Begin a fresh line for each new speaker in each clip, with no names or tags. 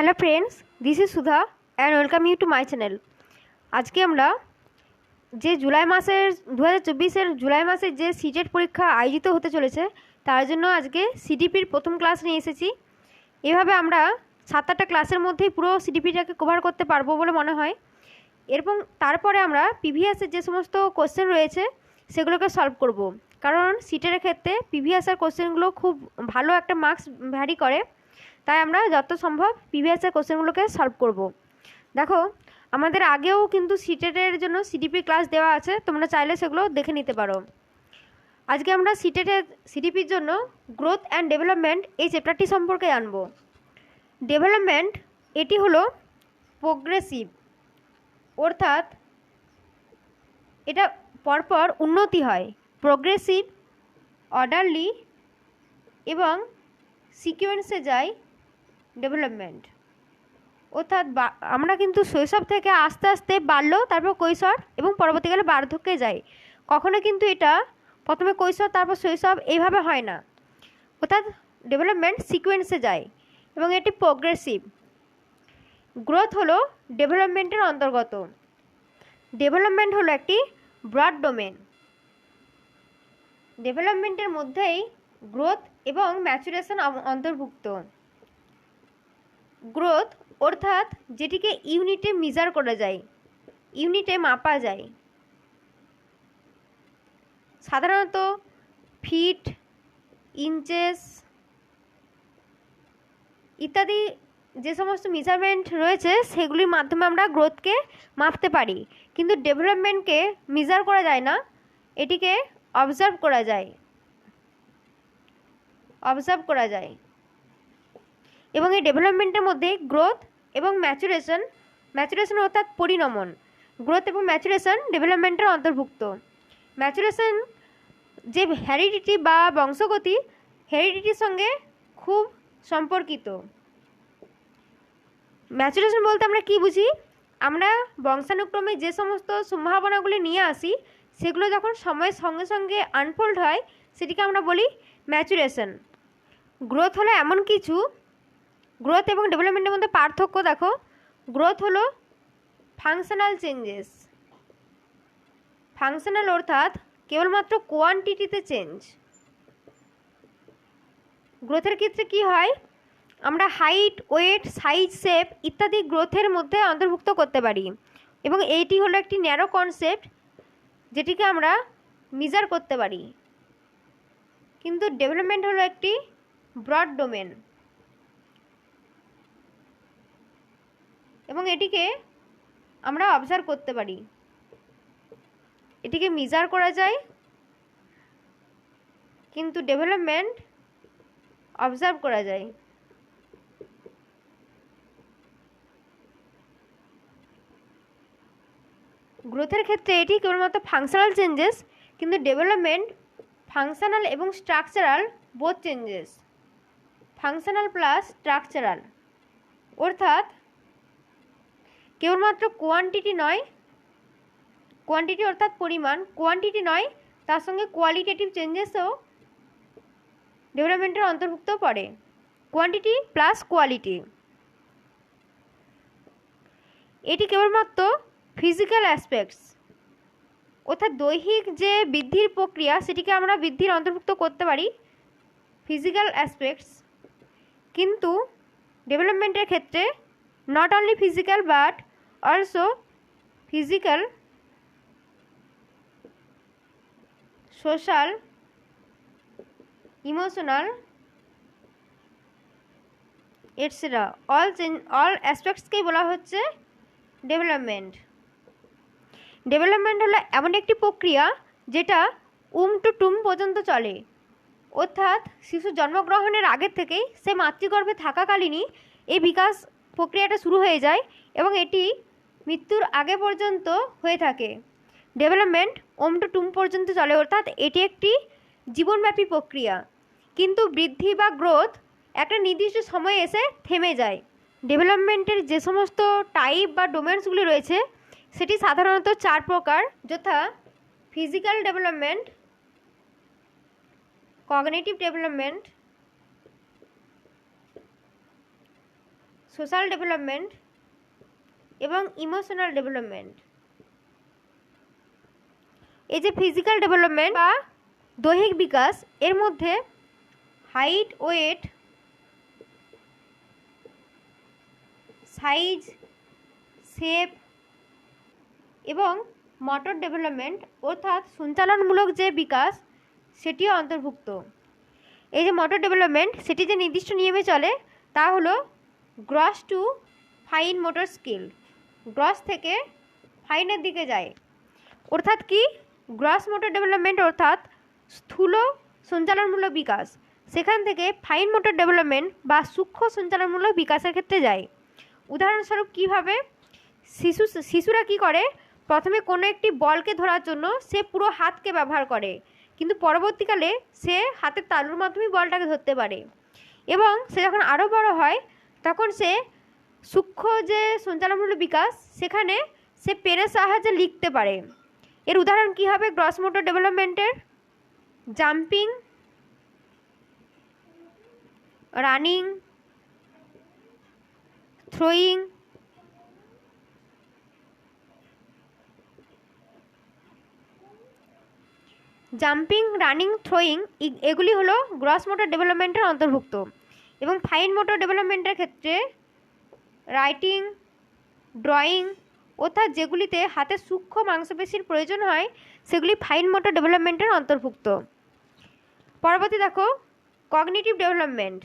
Hello friends this is Sudha and welcome you to my channel আজকে আমরা যে জুলাই মাসের দু হাজার জুলাই মাসের যে সিটেট পরীক্ষা আয়োজিত হতে চলেছে, তার জন্য আজকে সিডিপির প্রথম ক্লাস নিয়ে এসেছি। এভাবে আমরা সাত আটটা ক্লাসের মধ্যেই পুরো সিডিপিটাকে কভার করতে পারব বলে মনে হয়। এবং তারপরে আমরা পিভিএসের যে সমস্ত কোশ্চেন রয়েছে, সেগুলোকে সলভ করব। কারণ সিটের ক্ষেত্রে পিভিএসের কোশ্চেনগুলো খুব ভালো একটা মার্কস ভ্যারি করে। তাই আমরা যত সম্ভব পিভিএসের কোশ্চেনগুলোকে সলভ করব। দেখো, আমাদের আগেও কিন্তু সিটেটের জন্য সিডিপি ক্লাস দেওয়া আছে, তোমরা চাইলে সেগুলো দেখে নিতে পারো। আজকে আমরা সিটেটের সিডিপির জন্য গ্রোথ অ্যান্ড ডেভেলপমেন্ট এই চ্যাপ্টারটি সম্পর্কে জানব ডেভেলপমেন্ট এটি হলো প্রোগ্রেসিভ অর্থাৎ এটা পরপর উন্নতি হয়। প্রোগ্রেসিভ অর্ডারলি এবং সিকোয়েন্সে যায় ডেভেলপমেন্ট অর্থাৎ আমরা কিন্তু শৈশব থেকে আস্তে আস্তে বাড়ল, তারপর কৈশোর এবং পরবর্তীকালে বার্ধক্যে যাই। কখনো কিন্তু এটা, প্রথমে কৈশোর, তারপর শৈশব এইভাবে হয় না। অর্থাৎ ডেভেলপমেন্ট সিকোয়েন্সে যায় এবং এটি প্রোগ্রেসিভ গ্রোথ হলো ডেভেলপমেন্টের অন্তর্গত। ডেভেলপমেন্ট হলো একটি ব্রড ডোমেন ডেভেলপমেন্টের মধ্যেই গ্রোথ এবং ম্যাচুরেশন অন্তর্ভুক্ত। গ্রোথ অর্থাৎ যেটিকে ইউনিটে মেজার করা যায় ইউনিটে মাপা যায়। সাধারণত ফিট ইঞ্চেস ইত্যাদি যে সমস্ত মেজারমেন্ট রয়েছে, সেগুলির মাধ্যমে আমরা গ্রোথকে মাপতে পারি। কিন্তু ডেভেলপমেন্টকে মেজার করা যায় না, এটিকে অবজার্ভ করা যায়। অবজার্ভ করা যায়। এবং এই ডেভেলপমেন্টের মধ্যে গ্রোথ এবং ম্যাচুরেশন ম্যাচুরেশন অর্থাৎ পরিণমন গ্রোথ এবং ম্যাচুরেশন ডেভেলপমেন্টের অন্তর্ভুক্ত। ম্যাচুরেশন যে হ্যারিডিটি বা বংশগতি হেরিডিটির সঙ্গে খুব সম্পর্কিত। ম্যাচুরেশন বলতে আমরা কি বুঝি? আমরা বংশানুক্রমে যে সমস্ত সম্ভাবনাগুলি নিয়ে আসি, সেগুলো যখন সময়ের সঙ্গে সঙ্গে আনফোল্ড হয়, সেটিকে আমরা বলি ম্যাচুরেশন গ্রোথ হলো এমন কিছু গ্রোথ এবং ডেভেলপমেন্টের মধ্যে পার্থক্য দেখো। গ্রোথ হলো ফাংশনাল চেঞ্জেস ফাংশনাল অর্থাৎ কেবলমাত্র কোয়ান্টিটিতে চেঞ্জ গ্রোথের ক্ষেত্রে কি হয়? আমরা হাইট ওয়েট সাইজ শেপ ইত্যাদি গ্রোথের মধ্যে অন্তর্ভুক্ত করতে পারি। এবং এইটি হলো একটি ন্যারো কনসেপ্ট যেটিকে আমরা মেজার করতে পারি। কিন্তু ডেভেলপমেন্ট হলো একটি ব্রড ডোমেন। এবং এটিকে আমরা অবজার্ভ করতে পারি। এটিকে মিজার করা যায়, কিন্তু ডেভেলপমেন্ট অবজার্ভ করা যায়। গ্রোথের ক্ষেত্রে এটি কেবলমাত্র ফাংশনাল চেঞ্জেস কিন্তু ডেভেলপমেন্ট ফাংশনাল এবং structural both changes functional plus structural. অর্থাৎ কেবলমাত্র কোয়ান্টিটি নয়, কোয়ান্টিটি অর্থাৎ পরিমাণ, কোয়ান্টিটি নয়, তার সঙ্গে কোয়ালিটেটিভ চেঞ্জেসও ডেভেলপমেন্টের অন্তর্ভুক্ত পড়ে। Quantity plus quality. এটি কেবলমাত্র ফিজিক্যাল অ্যাসপেক্টস, অর্থাৎ দৈহিক যে বৃদ্ধির প্রক্রিয়া, সেটিকে আমরা বৃদ্ধির অন্তর্ভুক্ত করতে পারি। ফিজিক্যাল অ্যাসপেক্টস কিন্তু ডেভেলপমেন্টের ক্ষেত্রে not only physical but also physical social emotional etcetera all all অ্যাসপেক্টসকেই বলা হচ্ছে? ডেভেলপমেন্ট ডেভেলপমেন্ট হলো এমন একটি প্রক্রিয়া যেটা উম টু টুম পর্যন্ত চলে। অর্থাৎ শিশু জন্মগ্রহণের আগের থেকেই সে মাতৃগর্ভে থাকাকালীনই এই বিকাশ প্রক্রিয়াটা শুরু হয়ে যায় এবং এটি মৃত্যুর আগে পর্যন্ত হয়ে থাকে। ডেভেলপমেন্ট ওম টু টুম পর্যন্ত চলে, অর্থাৎ এটি একটি জীবনব্যাপী প্রক্রিয়া। কিন্তু বৃদ্ধি বা গ্রোথ একটা নির্দিষ্ট সময়ে এসে থেমে যায়। ডেভেলপমেন্টের যে সমস্ত টাইপ বা ডোমেন্সগুলি রয়েছে, সেটি সাধারণত চার প্রকার, যথা physical development cognitive development social development এবং ইমোশনাল ডেভেলপমেন্ট এই যে ফিজিক্যাল ডেভেলপমেন্ট বা দৈহিক বিকাশ, এর মধ্যে হাইট ওয়েট সাইজ শেপ এবং মোটর ডেভেলপমেন্ট অর্থাৎ সঞ্চালনমূলক যে বিকাশ সেটিও অন্তর্ভুক্ত। এই যে মোটর ডেভেলপমেন্ট সেটি যে নির্দিষ্ট নিয়মে চলে, তা হলো gross to fine motor skill gross থেকে ফাইনের দিকে যায়। অর্থাৎ কি? গ্রস মোটর ডেভেলপমেন্ট অর্থাৎ স্থূল সঞ্চালনমূলক বিকাশ। সেখান থেকে ফাইন মোটর ডেভেলপমেন্ট বা সূক্ষ্ম সঞ্চালনমূলক বিকাশের ক্ষেত্রে যায়। উদাহরণস্বরূপ কীভাবে? শিশু, শিশুরা কি করে? প্রথমে কোনো একটি বলকে ধরার জন্য সে পুরো হাতকে ব্যবহার করে। কিন্তু পরবর্তীকালে সে হাতের তালুর মাধ্যমেই বলটাকে ধরতে পারে। এবং সে যখন আরও বড় হয়, তখন সে সূক্ষ্ম যে সঞ্চালনমূলক বিকাশ, সেখানে সে পেনের সাহায্যে লিখতে পারে। এর উদাহরণ কী হবে গ্রস মোটর ডেভেলপমেন্টের? Jumping, running, throwing jumping, running, throwing এগুলি হলো গ্রস মোটর ডেভেলপমেন্টের অন্তর্ভুক্ত এবং ফাইন মোটর ডেভেলপমেন্টের ক্ষেত্রে রাইটিং, ড্রয়িং অর্থাৎ যেগুলিতে হাতে সূক্ষ্ম মাংসপেশির প্রয়োজন হয়, সেগুলি ফাইন মোটর ডেভেলপমেন্টের অন্তর্ভুক্ত। পরবর্তী দেখো, কগনিটিভ ডেভেলপমেন্ট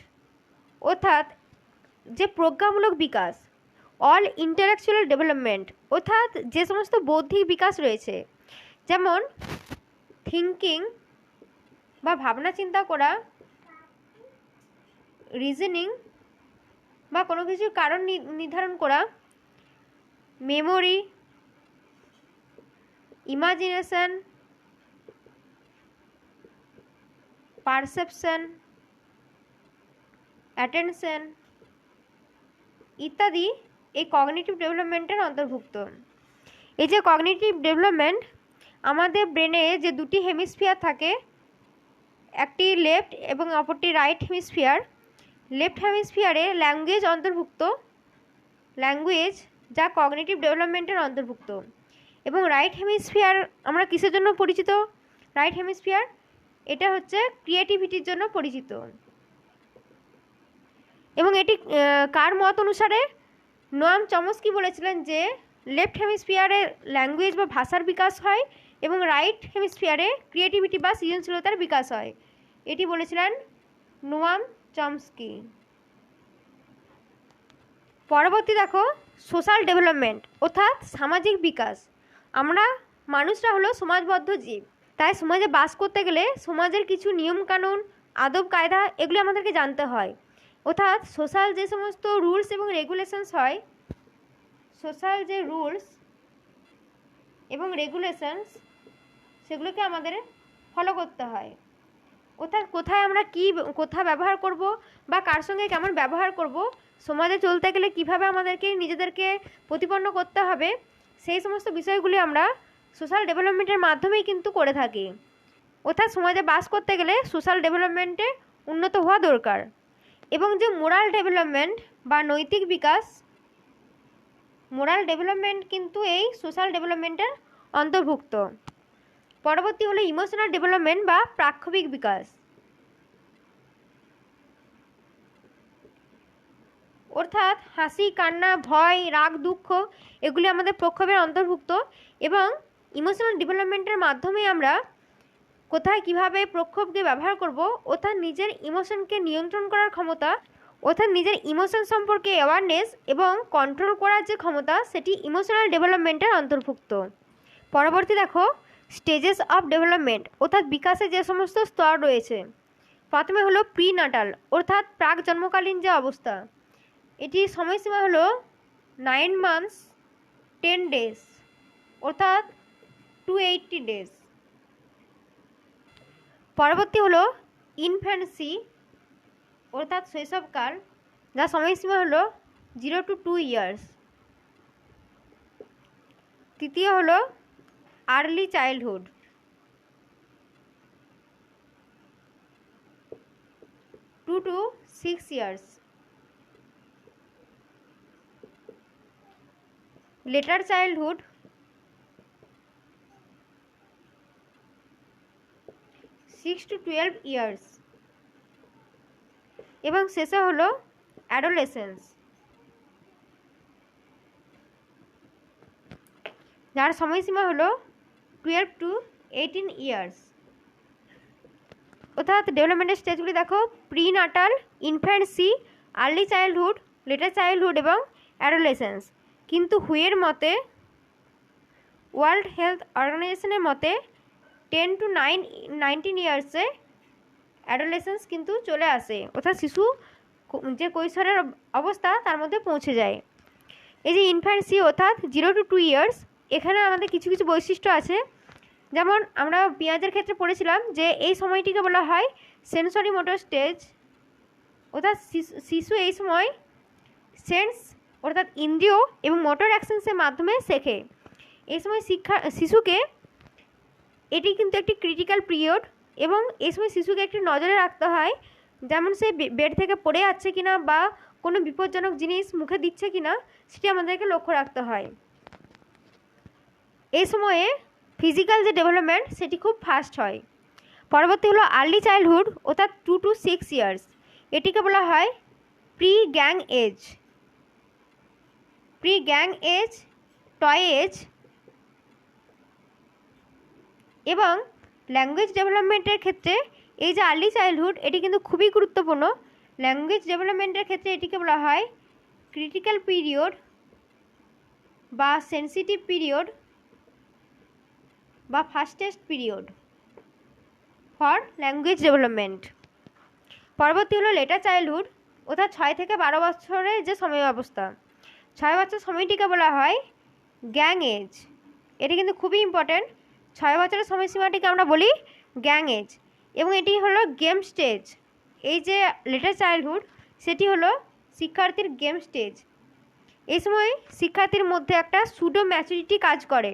অর্থাৎ যে প্রজ্ঞামূলক বিকাশ, অল ইন্টালেকচুয়াল ডেভেলপমেন্ট অর্থাৎ যে সমস্ত বৌদ্ধিক বিকাশ রয়েছে। যেমন থিঙ্কিং বা ভাবনা চিন্তা করা রিজনিং বা কোনো কিছুর কারণ নির্ধারণ করা মেমোরি ইমাজিনেশন পারসেপশন অ্যাটেনশন ইত্যাদি এই কগনিটিভ ডেভেলপমেন্টের অন্তর্ভুক্ত। এই যে কগনিটিভ ডেভেলপমেন্ট আমাদের ব্রেনে যে দুটি হেমিস্ফিয়ার থাকে, একটি লেফট এবং অপরটি রাইট হেমিস্ফিয়ার লেফট হেমিস্ফিয়ারে ল্যাঙ্গুয়েজ অন্তর্ভুক্ত ল্যাঙ্গুয়েজ যা কগনিটিভ ডেভেলপমেন্টের অন্তর্ভুক্ত এবং রাইট হেমিস্ফিয়ার আমরা কিসের জন্য পরিচিত? রাইট হেমিস্ফিয়ার এটা হচ্ছে ক্রিয়েটিভিটির জন্য পরিচিত। এবং এটি কার মত অনুসারে? নোয়াম চমস্কি বলেছিলেন যে লেফট হেমিস্ফিয়ারে ল্যাঙ্গুয়েজ বা ভাষার বিকাশ হয় এবং রাইট হেমিস্ফিয়ারে ক্রিয়েটিভিটি বা সৃজনশীলতার বিকাশ হয়। এটি বলেছিলেন নোয়াম চমস্কি। পরবর্তী দেখো, সোশ্যাল ডেভেলপমেন্ট, অর্থাৎ সামাজিক বিকাশ। আমরা মানুষরা হলো সমাজবদ্ধ জীব। তাই সমাজে বাস করতে গেলে সমাজের কিছু নিয়মকানুন, আদব কায়দা এগুলি আমাদেরকে জানতে হয়। অর্থাৎ সোশ্যাল যে সমস্ত রুলস এবং রেগুলেশনস হয়, সোশ্যাল যে রুলস এবং রেগুলেশনস সেগুলোকে আমাদের ফলো করতে হয়। অর্থাৎ কোথায় আমরা কী কোথা ব্যবহার করব বা কার সঙ্গে কেমন ব্যবহার করব, সমাজে চলতে গেলে কীভাবে আমাদেরকে নিজেদেরকে প্রতিপন্ন করতে হবে, সেই সমস্ত বিষয়গুলি আমরা সোশ্যাল ডেভেলপমেন্টের মাধ্যমেই কিন্তু করে থাকি। অর্থাৎ সমাজে বাস করতে গেলে সোশ্যাল ডেভেলপমেন্টে উন্নত হওয়া দরকার। এবং যে মোরাল ডেভেলপমেন্ট বা নৈতিক বিকাশ মোরাল ডেভেলপমেন্ট কিন্তু এই সোশ্যাল ডেভেলপমেন্টের অন্তর্ভুক্ত। পরবর্তী হলো ইমোশনাল ডেভেলপমেন্ট বা প্রাক্ষবিক বিকাশ। অর্থাৎ হাসি, কান্না, ভয়, রাগ, দুঃখ, এগুলি আমাদের প্রক্ষোভের অন্তর্ভুক্ত এবং ইমোশনাল ডেভেলপমেন্টের মাধ্যমে আমরা কোথায় কীভাবে প্রক্ষোভকে ব্যবহার করব, অর্থাৎ নিজের ইমোশনকে নিয়ন্ত্রণ করার ক্ষমতা, অর্থাৎ নিজের ইমোশন সম্পর্কে অ্যাওয়ারনেস এবং কন্ট্রোল করার যে ক্ষমতা, সেটি ইমোশনাল ডেভেলপমেন্টের অন্তর্ভুক্ত। পরবর্তী দেখো স্টেজেস অফ ডেভেলপমেন্ট, অর্থাৎ বিকাশে যে সমস্ত স্তর রয়েছে। প্রথমে হলো প্রি নাটাল অর্থাৎ প্রাক জন্মকালীন যে অবস্থা। এটি সময়সীমা হলো নাইন মান্থস টেন ডেজ অর্থাৎ টু এইটটি ডেজ পরবর্তী হলো ইনফ্যান্সি অর্থাৎ শৈশবকাল যার সময়সীমা হলো জিরো টু টু ইয়ার্স তৃতীয় হলো early childhood. Two to six years. Later childhood. Six to twelve years. এবং শেষে হলো অ্যাডোলেসেন্স। যার সময়সীমা হলো টুয়েলভ টু এইটিন ইয়ার্স। অর্থাৎ ডেভেলপমেন্টের স্টেজগুলি দেখো prenatal infancy, early childhood, later childhood এবং অ্যাডোলেসেন্স। কিন্তু হুয়ের মতে, ওয়ার্ল্ড হেলথ অর্গানাইজেশনের মতে, টেন টু নাইন, নাইনটিন ইয়ার্সে অ্যাডোলেসেন্স কিন্তু চলে আসে। অর্থাৎ শিশু যে কৈশোরের অব- অবস্থা তার মধ্যে পৌঁছে যায়। এই যে ইনফ্যান্সি অর্থাৎ জিরো টু টু ইয়ার্স এখানে আমাদের কিছু কিছু বৈশিষ্ট্য আছে। যেমন আমরা পেঁয়াজের ক্ষেত্রে পড়েছিলাম যে এই সময়টিকে বলা হয় সেন্সরি মোটর স্টেজ। অর্থাৎ শিশু- এই সময় সেন্স, অর্থাৎ ইন্দ্রিয় এবং মোটর অ্যাকশনসের মাধ্যমে শেখে। এই সময় শিক্ষা, শিশুকে এটি কিন্তু একটি ক্রিটিক্যাল পিরিয়ড এবং এই সময় শিশুকে একটি নজরে রাখতে হয় যেমন সে বেড থেকে পড়ে যাচ্ছে কিনা বা কোনো বিপজ্জনক জিনিস মুখে দিচ্ছে কিনা, সেটি আমাদেরকে লক্ষ্য রাখতে হয়। এই সময়ে ফিজিক্যাল যে ডেভেলপমেন্ট সেটি খুব ফাস্ট হয়। পরবর্তী হলো আর্লি চাইল্ডহুড অর্থাৎ টু টু সিক্স ইয়ার্স এটিকে বলা হয় pre gang age pre gang age toy age এবং ল্যাঙ্গুয়েজ ডেভেলপমেন্টের ক্ষেত্রে এই যে আর্লি চাইল্ডহুড এটি কিন্তু খুবই গুরুত্বপূর্ণ। ল্যাঙ্গুয়েজ ডেভেলপমেন্টের ক্ষেত্রে এটিকে বলা হয় ক্রিটিক্যাল পিরিয়ড বা সেন্সিটিভ পিরিয়ড বা fastest period for language development. পরবর্তী হলো লেটার চাইল্ডহুড অর্থাৎ ছয় থেকে বারো বছরের যে সময় অবস্থা। ছয় বছর সময়টিকে বলা হয় গ্যাং এজ। এটি কিন্তু খুবই ইম্পর্ট্যান্ট ছয় বছরের সময়সীমাটিকে আমরা বলি গ্যাং এজ। এবং এটি হলো গেম স্টেজ। এই যে লেটার চাইল্ডহুড, সেটি হলো শিক্ষার্থীর গেম স্টেজ। এই সময় শিক্ষার্থীর মধ্যে একটা সুডো ম্যাচুরিটি কাজ করে।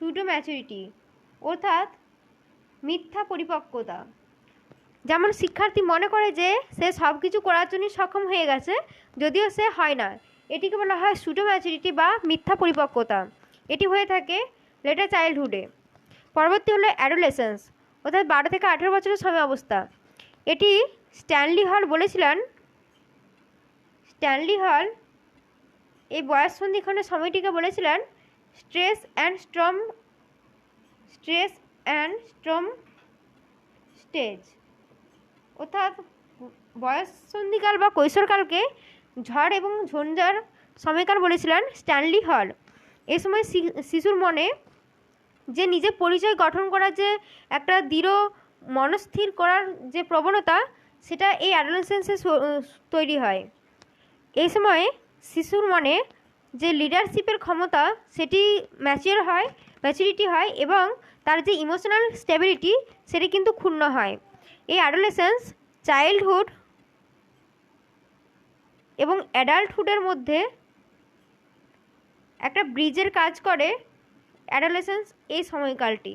সুডো ম্যাচুরিটি অর্থাৎ মিথ্যা পরিপক্কতা। যেমন শিক্ষার্থী মনে করে যে সে সব কিছু করার জন্য সক্ষম হয়ে গেছে, যদিও সে হয় না। এটিকে বলা হয় সুডো ম্যাচুরিটি বা মিথ্যা পরিপক্কতা। এটি হয়ে থাকে লেটার চাইল্ডহুডে পরবর্তী হলো অ্যাডোলেসেন্স অর্থাৎ বারো থেকে আঠেরো বছরের সময় অবস্থা। এটি স্ট্যানলি হল বলেছিলেন, স্ট্যানলি হল এই বয়স সন্ধিক্ষণের সময়টিকে বলেছিলেন stress and storm, stress and storm stage. অর্থাৎ বয়স সন্ধিকাল বা কৈশোরকালকে ঝড় এবং ঝঞ্ঝার সময়কাল বলেছিলেন স্ট্যানলি হল এই সময় শিশুর মনে যে নিজের পরিচয় গঠন করার যে একটা দৃঢ় মনস্থির করার যে প্রবণতা, সেটা এই অ্যাডোলেসেন্সে তৈরি হয়। এই সময়ে শিশুর মনে যে লিডারশিপের ক্ষমতা, সেটি ম্যাচিওর হয় ম্যাচুরিটি হয় এবং তার যে ইমোশনাল স্টেবিলিটি সেটি কিন্তু ক্ষুণ্ণ হয়। এই অ্যাডোলেসেন্স চাইল্ডহুড এবং অ্যাডাল্টহুডের মধ্যে একটা ব্রিজের কাজ করে অ্যাডোলেসেন্স এই সময়কালটি।